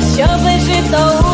щоби жито.